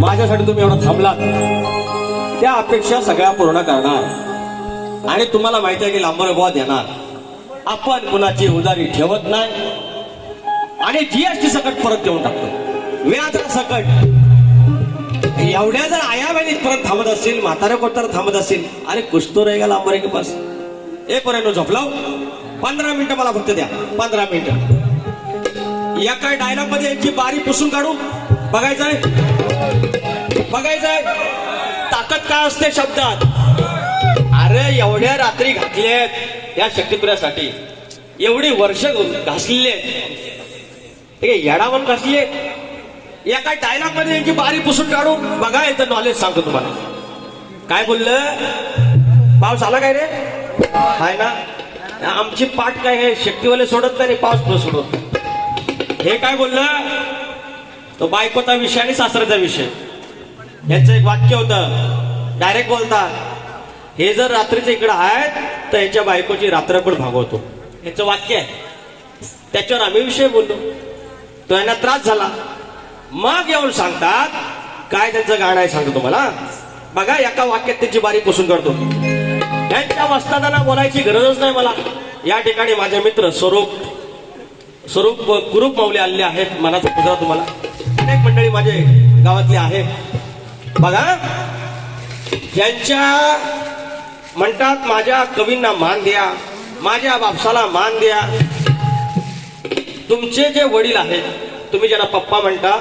माझ्यासाठी तुम्ही एवढा थांबलात. त्या अपेक्षा सगळ्या पूर्ण करणार. आणि तुम्हाला माहिती आहे की लांबर बुवा देणार. आपण कुणाची उदारी ठेवत नाही. आणि जीएसटी सकट परत देऊन टाकतो. व्याजा सकट. एवढ्या जर आया बहिणीत परत थांबत असतील म्हाताऱ्या कोणतर थांबत असतील. अरे कुस्तो रे गेला लांबरे की बस? ए पर्यंत झोपलाव? पंधरा मिनिटं मला फक्त द्या. पंधरा मिनिटं. या काय डायलॉगमध्ये यांची बारी पुसून काढू. बघायचंय? बघायचंय? ताकद काय असते शब्दात? अरे एवढ्या रात्री घातल्यात या शक्तिपुऱ्यासाठी. एवढी वर्ष घासलेले येडावर घासले काय या काय डायलॉगमध्ये यांची बारी पुसून काढू बघा याचं नॉलेज सांगतो तुम्हाला. काय बोललं? पाऊस आला काय रे? हाय ना? आमची पाठ काय हे शक्तीवाले सोडत नाही पाऊस पण सोडत हे काय बोललं? तो बायकोचा विषय आणि सासऱ्याचा विषय. यांचं एक वाक्य होतं. डायरेक्ट बोलतात. हे जर रात्रीचे इकडं आहेत तर यांच्या बायकोची रात्र पण भागवतो. याचं वाक्य आहे. त्याच्यावर आम्ही विषय बोललो. तो यांना त्रास झाला. मग येऊन सांगतात काय त्यांचं गाणं आहे सांगतो तुम्हाला. बघा एका वाक्यात त्याची बारीक पुसून करतो यांच्या वस्तादांना बोलायची गरजच नाही मला. या ठिकाणी माझे मित्र स्वरूप स्वरूप कुरूप माऊली आलेले आहेत मनाचा पुजरा तुम्हाला. अनेक मंडळी माझे गावातले आहेत बघा यांच्या म्हणतात माझ्या कवींना मान द्या माझ्या बापसाला मान द्या. तुमचे जे वडील आहेत तुम्ही ज्यांना पप्पा म्हणता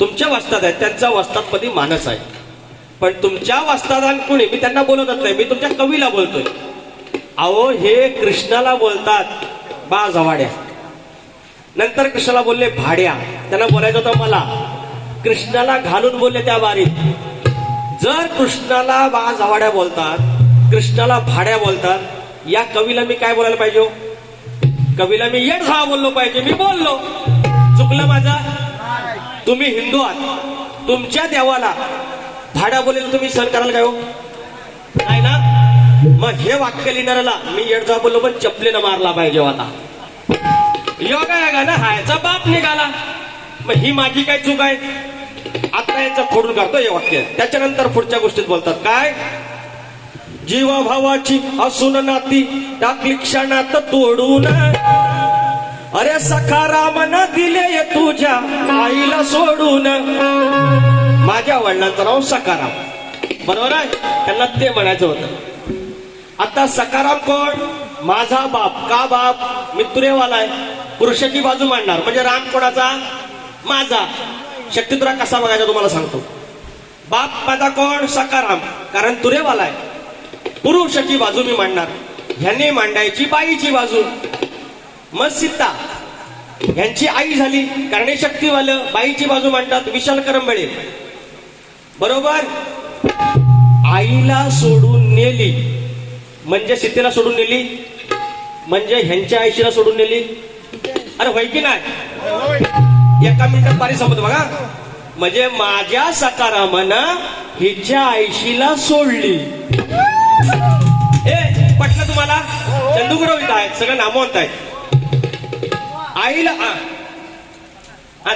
तुमच्या वस्तात आहेत त्यांचा वस्तातपदी मानस आहे. पण तुमच्या वस्तादान कुणी मी त्यांना बोलतच नाही मी तुमच्या कवीला बोलतोय. अहो हे कृष्णाला बोलतात बा जवाड्या. नंतर कृष्णाला बोलले भाड्या. त्यांना बोलायचं होतं मला. कृष्णाला घालून बोलले त्या बारीत जर कृष्णाला बाजावाड्या बोलतात कृष्णाला भाड्या बोलतात या कवीला मी काय बोलायला पाहिजे हो? कवीला मी येड झाला बोललो पाहिजे मी बोललो. चुकलं माझा? तुम्ही हिंदू आहात. तुमच्या देवाला भाड्या बोलेल तुम्ही सण कराल काय हो? नाही ना? मग हे वाक्य लिहिणाऱ्याला मी येडजा बोललो पण चपलीनं मारला पाहिजे हो आता. योगा योगा ना हायचा बाप निघाला. मग ही माझी काय चूक आहे? आता यांचं फोडून काढतो हे वाक्य. त्याच्यानंतर पुढच्या गोष्टीत बोलतात. काय? जीवा भावाची असून नाती टाकली क्षणात तोडून. अरे सखारामन दिले तुझ्या आईला सोडून. माझ्या वडिलांचं नाव सकाराम बरोबर आहे? त्यांना ते म्हणायचं होतं. आता सकाराम कोण? माझा बाप. का बाप? मित्रेवाला आहे. पुरुषाची बाजू मांडणार. म्हणजे राम कोणाचा? माझा. शक्ती तुरा कसा बघायचा तुम्हाला सांगतो. बाप माझा कोण? सकाराम. कारण तुरेवाला आहे. पुरुषाची बाजू मी मांडणार. ह्यांनी मांडायची बाईची बाजू. मग सीता. ह्यांची आई झाली. कारण हे शक्तीवालं बाईची बाजू मांडतात. विशाल करंबळे. बरोबर? आईला सोडून नेली. म्हणजे सीतेला सोडून नेली. म्हणजे ह्यांच्या आईशीला सोडून नेली. अरे होय की नाही? एका मिनिटात पारी संपत बघा. म्हणजे माझ्या सकारामानं हिच्या आईशीला सोडली. ए पटलं तुम्हाला? चंदुगुरव इथं आहेत सगळं नामवंत आहेत. आईला हा.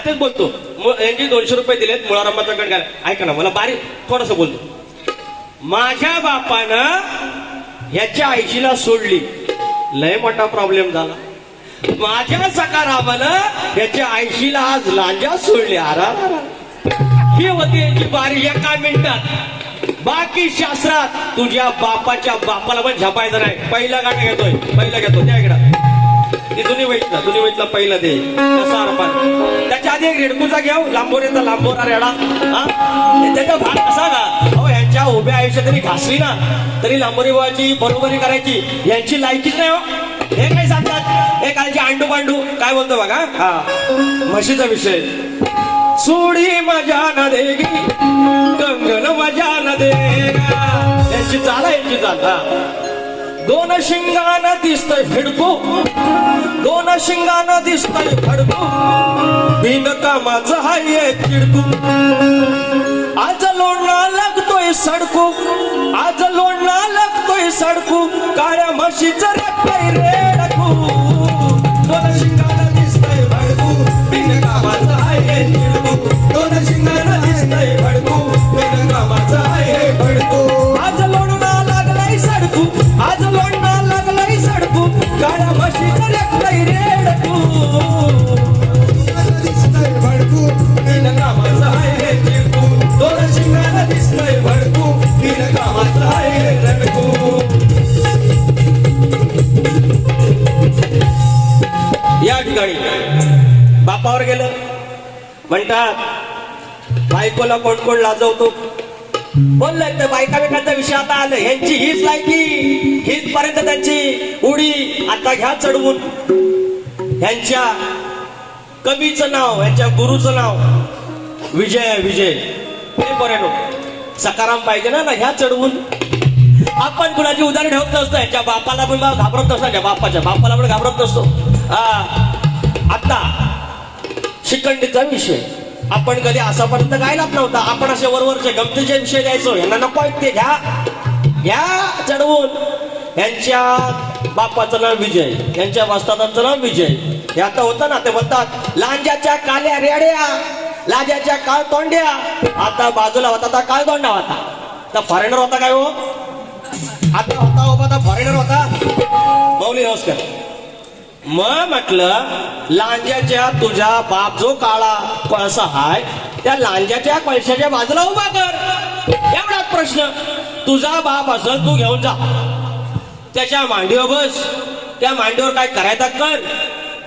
तेच बोलतो. मु- यांची दोनशे रुपये दिलेत मुळारामाचा गण घाला. ऐका ना मला बारीक थोडस बोलतो. माझ्या बापानं ह्याच्या आईशीला सोडली. लय मोठा प्रॉब्लेम झाला. माझ्या सकारामानं याच्या आईशीला आज लांजा सोडली आरा. ही होती यांची बारी एका मिनिटात. बाकी शास्त्रात तुझ्या बापाच्या बापाला पण झपायचं नाही. पहिला गाणं घेतोय पहिला घेतो त्या इकडं. ती जुनी वैतला जुनी वैतला पहिला दे. तसा अर्पण त्याच्या आधी एक रेडकूचा घेऊ लांबोर लांबोरेचा लांबोरा रेडा त्याचा भाग कसा ना? अहो यांच्या उभ्या आयुष्यात तरी घासली ना. तरी लांबोरी बाबाची बरोबरी करायची. यांची लायकीच नाही हो. हे काय सांगतात? हे कालचे अंडू पांडू. काय बोलतो बघा? हा. म्हशीचा विषय. सोडी मजा न देगी कंगन मजा न देगा यांची चाल यांची चाल हा. दोन शिंगान दिसतय हिडकू दोन शिंगान दिसतय फडकू. बिन कामाचं हाय चिडकू. आज लोणा लागतोय सडकू. आज लोणा काळी सडकू काळ्या म्हशीचं रक्तय रेडकू दोन दिसतय भडकू बिन कामाचं आहे आज लोणला लागलाय आज लोणला लागलाय सडकू. बायकोला कोण कोण लाजवतो? बोललंय तर बायका बिकांचा विषय आता आलं ह्यांची हीच लायकी हीच पर्यंत त्यांची उडी. आता घ्या चढवून. ह्यांच्या कवीचं नाव यांच्या गुरुचं नाव. विजय विजय. हे पर्यंत सकाराम पाहिजे ना ना ह्या चढवून. आपण कुणाची उदाहरण ठेवत नसतो यांच्या बापाला पण घाबरत नसतो ह्याच्या बापाच्या. बापाला पण घाबरत नसतो. हा. आता शिकंडीचा विषय. आपण कधी असापर्यंत गायलाच नव्हता. आपण असे वरवरचे गमतीचे विषय द्यायचो. यांना नको आहेत ते. घ्या. घ्या चढवून. यांच्या बापाचं नाव विजय. यांच्या वस्तादांचं नाव विजय. हे आता होतं ना ते म्हणतात लांजाच्या काल्या रेड्या लाजाच्या काळ तोंड्या. आता बाजूला होता आता काळ तोंडा होता. तर फॉरेनर होता काय हो? आता होता होता फॉरेनर होता. मौली नमस्कार. मग म्हटलं लांज्याच्या तुझ्या बाप जो काळा कळसा हाय त्या लांज्याच्या कळशाच्या बाजूला उभा कर. एवढाच प्रश्न. तुझा बाप असल तू घेऊन जा. त्याच्या मांडीवर बस. त्या मांडीवर काय करायचा कर.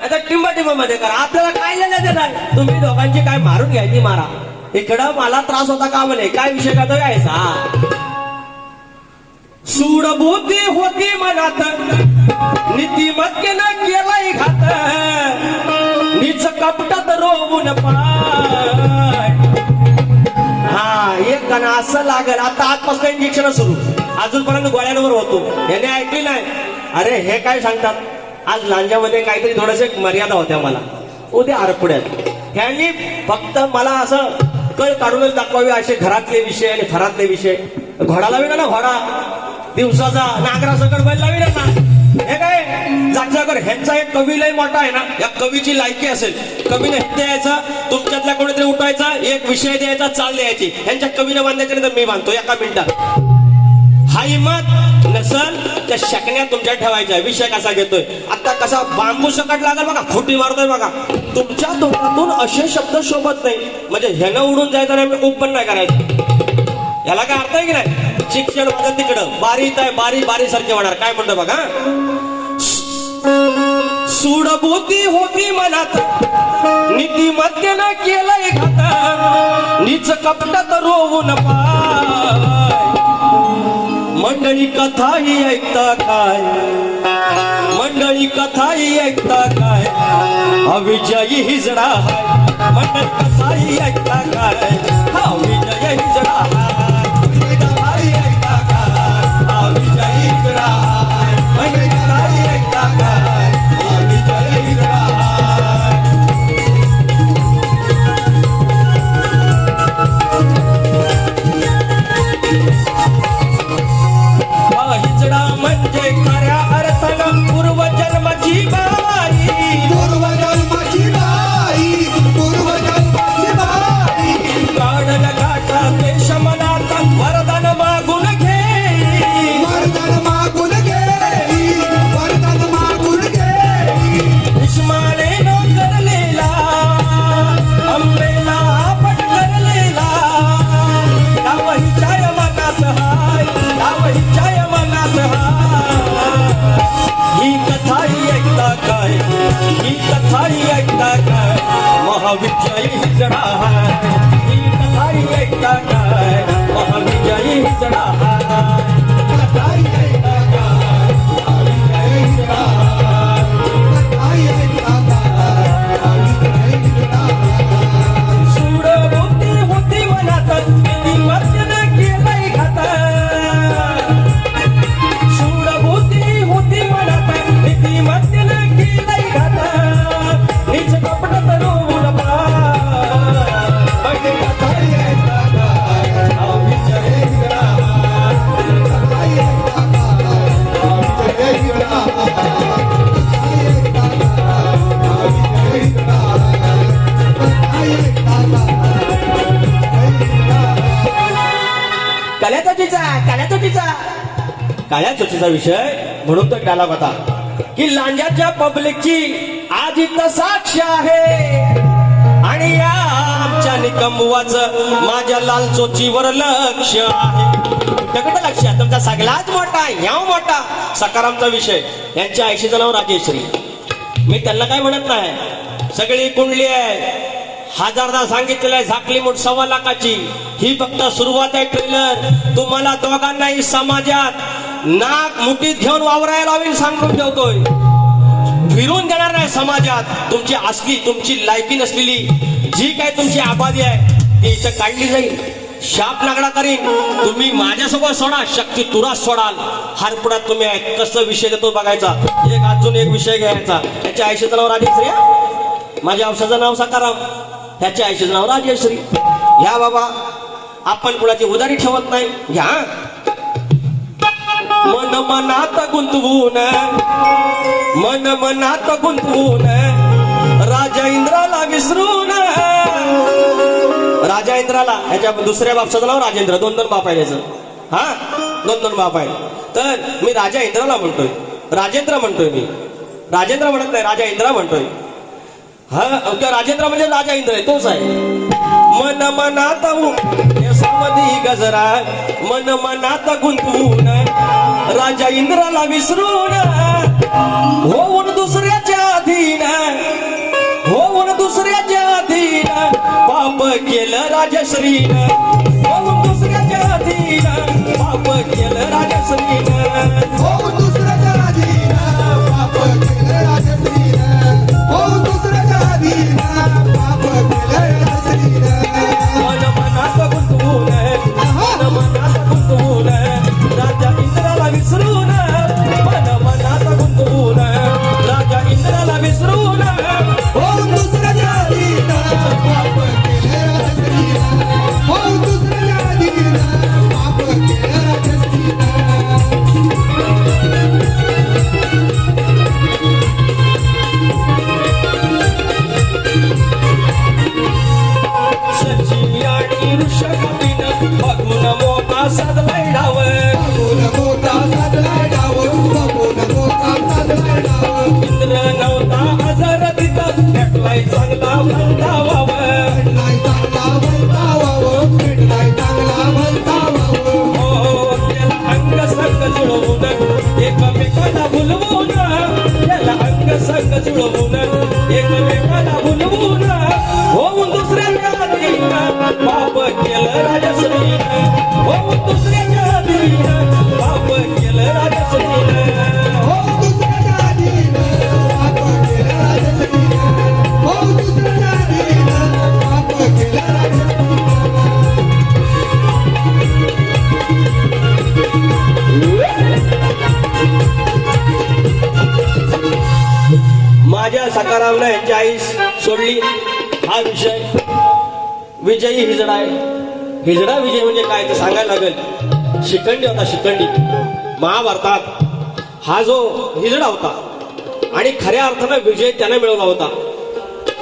आता टिंब टिंबमध्ये करा. आपल्याला काय लिहिलं नाही तुम्ही दोघांची काय मारून घ्यायची मारा. इकडं मला त्रास होता का म्हणे काय विषय का तो घ्यायचा सूडबुद्धी होती मनात. नीतिमत्तेनं केलाय घात. नीच कपटात रोवून पाय. हा एक गाणं असं लागल. आता आजपासून इंजेक्शन सुरू. अजूनपर्यंत गोळ्यांवर होतो. याने ऐकली नाही. अरे हे काय सांगतात? आज लांजामध्ये काहीतरी थोडस मर्यादा होत्या मला. उद्या आरपुड्यात. ह्यांनी फक्त मला असं कळ काढूनच दाखवावे असे घरातले विषय आणि घरातले विषय. घोडा लावी ना घोडा. दिवसाचा नागरा सकट बैल लावी ना हे काय? जागजागर ह्यांचा एक कवी लय मोठा आहे ना या कवीची लायकी असेल. कवीने द्यायचा तुमच्यातल्या कोणीतरी उठवायचा एक विषय द्यायचा चाल द्यायची. ह्यांच्या कवीने बांधायच्या नंतर मी बांधतो एका मिनिटात. हा हिमत नसल त्या शकण्या तुमच्या ठेवायच्या. विषय कसा घेतोय? आता कसा बांबू सकट लागल बघा खोटी मारतोय बघा. तुमच्या तोंडातून असे शब्द शोभत नाही. म्हणजे ह्यानं उडून जायचं नाही मी पण नाही करायचं. याला काय अर्थ आहे की नाही? शिक्षण बघा तिकडं. बारी आहे बारी बारी सारखे होणार. काय म्हणतो बघा? सुडबोती होती मनात. नीतिमत्तेनं केलंय घात. नीच कपटात रोवून पाय. मंडळी कथाही ऐकता काय? मंडळी कथाही ऐकता काय? अविजयी हिजडा मंडळी मंडळी कथाही ऐकता काय? जय हिजडा चर्चेचा विषय म्हणून तो डायलॉग होता. की लांजाच्या पब्लिकची आज इथं साक्ष आहे. आणि या आमच्या निकंबुवाच माझ्या लाल चोचीवर लक्ष आहे. दगड लक्ष आहे. तुमचा सगळाच मोठा ह्या मोठा सकारामचा विषय. यांच्या आयशीचं नाव राजेश्री. मी त्यांना काय म्हणत नाही. सगळी कुंडली आहे हजारदा सांगितलेलं आहे झाकली मोठ सव्वा लाखाची. ही फक्त सुरुवात आहे ट्रेलर. तुम्हाला दोघांनाही समाजात नाक मुठीत घेऊन वावरायला लावेल सांगून ठेवतोय. फिरून देणार नाही समाजात. तुमची असली तुमची लायकी नसलेली जी काय तुमची आबादी आहे ती इथं काढली जाईल. शाप लागणा करीन. तुम्ही माझ्यासोबत सोडा शक्ती तुरा सोडाल. हारपुडात तुम्ही आहे कसं विषय देतो बघायचा? एक अजून एक विषय घ्यायचा. त्याच्या आयुष्याचं नाव राजेश्री माझ्या औषधाचं नाव सकाराम त्याच्या आयुष्याचं नाव राजेश्री ह्या बाबा आपण कुणाची उदारी ठेवत नाही? घ्या मन मनात गुंतवून मन मनात गुंतवून राजा इंद्राला विसरून. राजा इंद्राला ह्याच्या दुसऱ्या बापसाचं नाव हो राजेंद्र. दोन दोन बाप आहे त्याचं हा? दोन दोन बाप आहे तर मी राजा इंद्राला म्हणतोय. राजेंद्र म्हणतोय मी. राजेंद्र म्हणत नाही राजा इंद्रा म्हणतोय. हा राजेंद्र म्हणजे राजा इंद्र आहे तोच आहे. मन मनात गजरा मन मनात गुंतवून राजा इंद्राला विसरून होऊन दुसऱ्याच्या अधीन होऊन दुसऱ्याच्या अधीन पाप केलं राजश्रीन. होऊन दुसऱ्याच्या अधीन पाप केलं राजश्रीन. होऊन माझ्या यांची आई सोडली. हा विषय. विजयी हिजडा आहे. हिजडा विजय म्हणजे काय ते सांगायला लागेल. शिखंडी होता शिखंडी महाभारतात हा जो हिजडा होता आणि खऱ्या अर्थानं विजय त्याने मिळवला होता.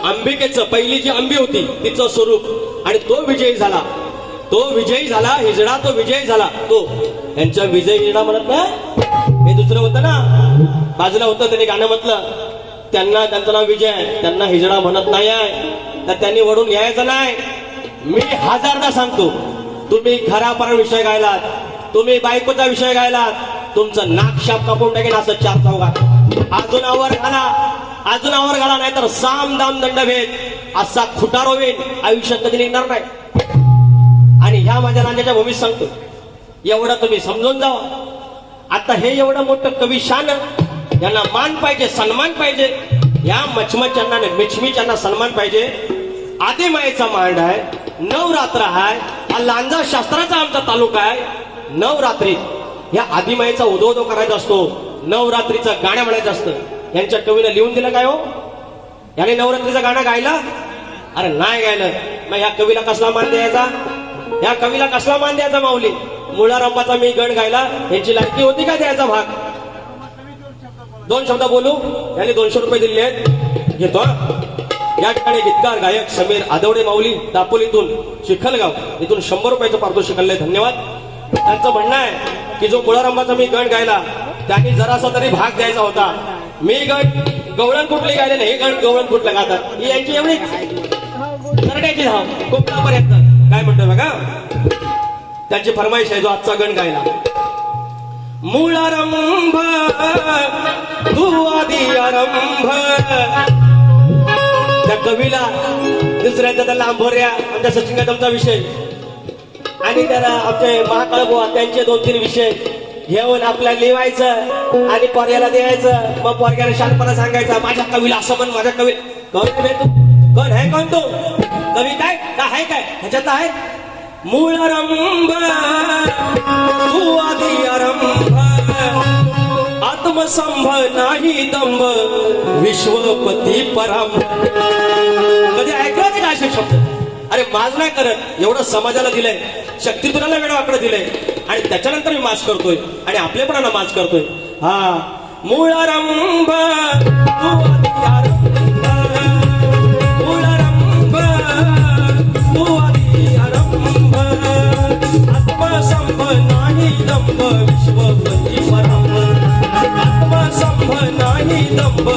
अंबिकेचं पहिली जी अंबी होती तिचं स्वरूप. आणि तो विजयी झाला. तो विजयी झाला हिजडा तो विजयी झाला. तो. यांच्या विजय हिजडा म्हणत ना हे दुसरं होतं ना. बाजूला होतं त्याने गाणं म्हटलं. त्यांना त्यांचं नाव विजय आहे. त्यांना हिजडा म्हणत नाही आहे. तर त्यांनी वडून यायचं नाही. मी हजारदा सांगतो तुम्ही घरापर विषय गायलात तुम्ही बायकोचा विषय गायलात तुमचं नाक शाप कापून टाकेन असं चार चौघात अजून आवर घाला. अजून आवर घाला नाही तर साम दाम दंड भेद. असा खुटारो होईल आयुष्यात कधी निघणार नाही. आणि ह्या माझ्या राजाच्या भूमीत सांगतो एवढं तुम्ही समजून जावा. आता हे एवढं मोठं कवी शान यांना मान पाहिजे सन्मान पाहिजे. या मचमच्यांना नाही, मिचमिच्यांना सन्मान पाहिजे. आदिमायेचा मांड आहे नवरात्र आहे हा लांजा शास्त्राचा आमचा तालुका आहे. नवरात्री या आदिमायेचा उदो उदो करायचा असतो नवरात्रीचं गाणं म्हणायचं असतं. यांच्या कवीनं लिहून दिलं काय हो? याने नवरात्रीचं गाणं गायला? अरे नाही गायलं. मग या कवीला कसला मान द्यायचा? या कवीला कसला मान द्यायचा माऊली? मुळारंबाचा मी गण गायला यांची लायकी होती का द्यायचा भाग? दोन शब्द बोलू? यांनी दोनशे रुपये दिले आहेत. घेतो या ठिकाणी गीतकार गायक समीर आदवडे माऊली दापोलीतून चिखलगाव इथून शंभर रुपयाचं पारितोषिक आणलंय धन्यवाद. त्यांचं म्हणणं आहे की जो कुळारंबाचा मी गण गायला त्यांनी जरासा तरी भाग द्यायचा होता. मी गण गवळण कुठले गायले नाही हे गण गवळण कुठलं गातात? ही यांची एवढीच करण्याची धाव कोकणापर्यंत काय म्हणतोय बघा? त्यांची फरमाईश आहे जो आजचा गण गायला. मुळारंभ तू आधी आरंभ. त्या कवीला दुसऱ्यांदा त्या लांभोऱ्या आमच्या सचिन कदमचा विषय. आणि त्याला आमचे महाकाळ बुवा त्यांचे दोन तीन विषय. घेऊन आपल्याला लिवायचं आणि पोरग्याला द्यायचं. मग पोरग्याला शांतपणा सांगायचा माझ्या कवीला असं म्हण माझ्या कवी कवी तू कोण आहे कोण तू? कवी काय? का आहे काय? ह्याच्यात आहे. मूळ रंभ तू आधी आरंभ आत्मसंभ नाही दंभ विश्वपती परंभ. कधी ऐकलं नाही काय शब्द? अरे माज नाही करत. एवढं समाजाला दिलंय शक्तीपुराला वेळ वाकडं दिलंय. आणि त्याच्यानंतर मी माज करतोय आणि आपल्यापणाला माज करतोय. हा मूळ रंभ तू आधी आरंभ. आत्मसंभ नाही दंभ विश्वपती परम आत्मा संभ नाही दंभ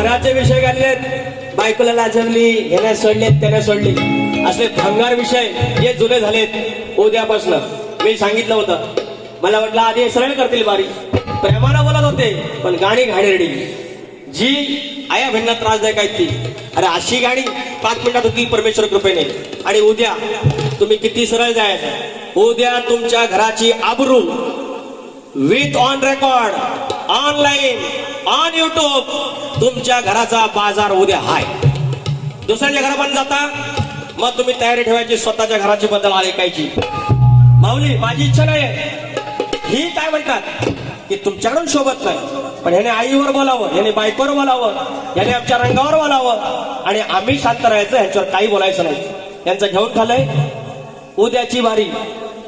घराचे विषय घाललेत बायकोला लाजवली याने सोडलेत त्याने सोडली. असले भंगार विषय हे जुने झालेत उद्यापासून. मी सांगितलं होतं. मला वाटलं आधी हे सरळ करतील बारी. प्रेमाला बोलत होते पण गाणी घाणेरडी. जी आया भिन्ना त्रासदायक आहेत ती. अरे अशी गाणी पाच मिनिटात होती परमेश्वर कृपेने. आणि उद्या तुम्ही किती सरळ जायचं? उद्या तुमच्या घराची आबरू with on record online on YouTube तुमच्या घराचा बाजार उद्या हाय. दुसऱ्याच्या घरापर्यंत जाता? मग तुम्ही तयारी ठेवायची स्वतःच्या घराची बद्दल ऐकायची माऊली माझी इच्छा नाही ही काय म्हणतात? की तुमच्याकडून शोभत नाही. पण ह्याने आईवर बोलावं याने बायकोवर बोलावं याने आमच्या रंगावर बोलावं आणि आम्ही शांत राहायचं ह्याच्यावर काही बोलायचं नाही. यांचं घेऊन खालंय उद्याची बारी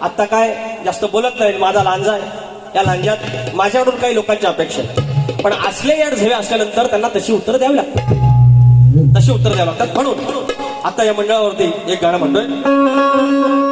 आता काय? जास्त बोलत नाही. माझा लांजा आहे. या लांजात माझ्याकडून काही लोकांची अपेक्षा आहे पण असले याड झेवे असल्यानंतर त्यांना तशी उत्तर द्यावी लागतात तशी उत्तर द्यावी लागतात. म्हणून आता या मंडळावरती एक गाणं म्हणतोय.